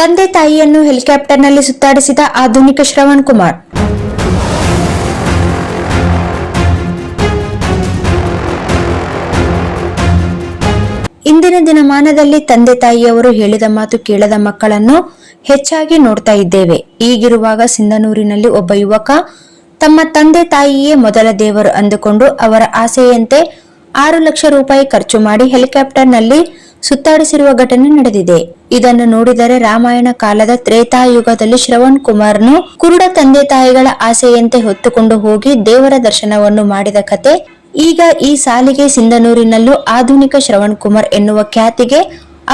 ತಂದೆ ತಾಯಿಯನ್ನು ಹೆಲಿಕಾಪ್ಟರ್ನಲ್ಲಿ ಸುತ್ತಾಡಿಸಿದ ಆಧುನಿಕ ಶ್ರವಣ್ ಕುಮಾರ್. ಇಂದಿನ ದಿನಮಾನದಲ್ಲಿ ತಂದೆ ತಾಯಿಯವರು ಹೇಳಿದ ಮಾತು ಕೇಳದ ಮಕ್ಕಳನ್ನು ಹೆಚ್ಚಾಗಿ ನೋಡ್ತಾ ಇದ್ದೇವೆ. ಈಗಿರುವಾಗ ಸಿಂಧನೂರಿನಲ್ಲಿ ಒಬ್ಬ ಯುವಕ ತಮ್ಮ ತಂದೆ ತಾಯಿಯೇ ಮೊದಲ ದೇವರು ಅಂದುಕೊಂಡು ಅವರ ಆಸೆಯಂತೆ ಆರು ಲಕ್ಷ ರೂಪಾಯಿ ಖರ್ಚು ಮಾಡಿ ಹೆಲಿಕಾಪ್ಟರ್ನಲ್ಲಿ ಸುತ್ತಾಡಿಸಿರುವ ಘಟನೆ ನಡೆದಿದೆ. ಇದನ್ನು ನೋಡಿದರೆ ರಾಮಾಯಣ ಕಾಲದ ತ್ರೇತಾಯುಗದಲ್ಲಿ ಶ್ರವಣ್ ಕುಮಾರ್ನು ಕುರುಡ ತಂದೆ ತಾಯಿಗಳ ಆಸೆಯಂತೆ ಹೊತ್ತುಕೊಂಡು ಹೋಗಿ ದೇವರ ದರ್ಶನವನ್ನು ಮಾಡಿದ ಕತೆ. ಈಗ ಈ ಸಾಲಿಗೆ ಸಿಂಧನೂರಿನಲ್ಲೂ ಆಧುನಿಕ ಶ್ರವಣ್ ಕುಮಾರ್ ಎನ್ನುವ ಖ್ಯಾತಿಗೆ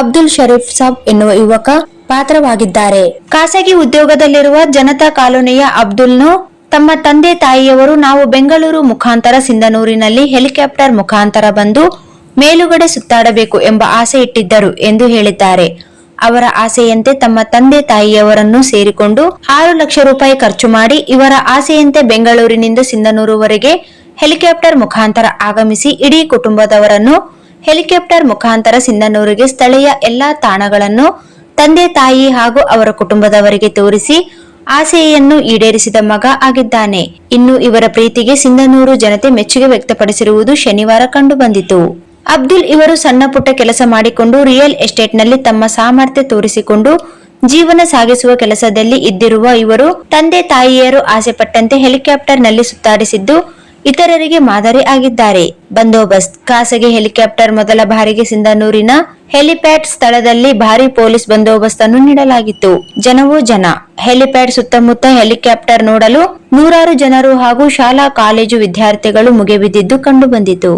ಅಬ್ದುಲ್ ಶರೀಫ್ ಸಾಬ್ ಎನ್ನುವ ಯುವಕ ಪಾತ್ರವಾಗಿದ್ದಾರೆ. ಖಾಸಗಿ ಉದ್ಯೋಗದಲ್ಲಿರುವ ಜನತಾ ಕಾಲೋನಿಯ ಅಬ್ದುಲ್ನು ತಮ್ಮ ತಂದೆ ತಾಯಿಯವರು ನಾವು ಬೆಂಗಳೂರು ಮುಖಾಂತರ ಸಿಂಧನೂರಿನಲ್ಲಿ ಹೆಲಿಕಾಪ್ಟರ್ ಮುಖಾಂತರ ಬಂದು ಮೇಲುಗಡೆ ಸುತ್ತಾಡಬೇಕು ಎಂಬ ಆಸೆ ಇಟ್ಟಿದ್ದರು ಎಂದು ಹೇಳಿದ್ದಾರೆ. ಅವರ ಆಸೆಯಂತೆ ತಮ್ಮ ತಂದೆ ತಾಯಿಯವರನ್ನು ಸೇರಿಕೊಂಡು ಆರು ಲಕ್ಷ ರೂಪಾಯಿ ಖರ್ಚು ಮಾಡಿ ಇವರ ಆಸೆಯಂತೆ ಬೆಂಗಳೂರಿನಿಂದ ಸಿಂಧನೂರುವರೆಗೆ ಹೆಲಿಕಾಪ್ಟರ್ ಮುಖಾಂತರ ಆಗಮಿಸಿ ಇಡೀ ಕುಟುಂಬದವರನ್ನು ಹೆಲಿಕಾಪ್ಟರ್ ಮುಖಾಂತರ ಸಿಂಧನೂರಿಗೆ ಸ್ಥಳೀಯ ಎಲ್ಲಾ ತಾಣಗಳನ್ನು ತಂದೆ ತಾಯಿ ಹಾಗೂ ಅವರ ಕುಟುಂಬದವರಿಗೆ ತೋರಿಸಿ ಆಸೆಯನ್ನು ಈಡೇರಿಸಿದ ಮಗ ಆಗಿದ್ದಾನೆ. ಇನ್ನು ಇವರ ಪ್ರೀತಿಗೆ ಸಿಂಧನೂರು ಜನತೆ ಮೆಚ್ಚುಗೆ ವ್ಯಕ್ತಪಡಿಸಿರುವುದು ಶನಿವಾರ ಕಂಡುಬಂದಿತು. ಅಬ್ದುಲ್ ಇವರು ಸಣ್ಣ ಪುಟ್ಟ ಕೆಲಸ ಮಾಡಿಕೊಂಡು ರಿಯಲ್ ಎಸ್ಟೇಟ್ನಲ್ಲಿ ತಮ್ಮ ಸಾಮರ್ಥ್ಯ ತೋರಿಸಿಕೊಂಡು ಜೀವನ ಸಾಗಿಸುವ ಕೆಲಸದಲ್ಲಿ ಇದ್ದಿರುವ ಇವರು ತಂದೆ ತಾಯಿಯರು ಆಸೆಪಟ್ಟಂತೆ ಹೆಲಿಕಾಪ್ಟರ್ನಲ್ಲಿ ಸುತ್ತಾಡಿಸಿದ್ದು ಇತರರಿಗೆ ಮಾದರಿ ಆಗಿದ್ದಾರೆ. ಬಂದೋಬಸ್ತ್. ಖಾಸಗಿ ಹೆಲಿಕಾಪ್ಟರ್ ಮೊದಲ ಬಾರಿಗೆ ಸಿಂಧನೂರಿನ ಹೆಲಿಪ್ಯಾಡ್ ಸ್ಥಳದಲ್ಲಿ ಭಾರಿ ಪೊಲೀಸ್ ಬಂದೋಬಸ್ತ್ ಅನ್ನು ನೀಡಲಾಗಿತ್ತು. ಜನವೂ ಜನ. ಹೆಲಿಪ್ಯಾಡ್ ಸುತ್ತಮುತ್ತ ಹೆಲಿಕಾಪ್ಟರ್ ನೋಡಲು ನೂರಾರು ಜನರು ಹಾಗೂ ಶಾಲಾ ಕಾಲೇಜು ವಿದ್ಯಾರ್ಥಿಗಳು ಮುಗಿಬಿದ್ದಿದ್ದು ಕಂಡುಬಂದಿತು.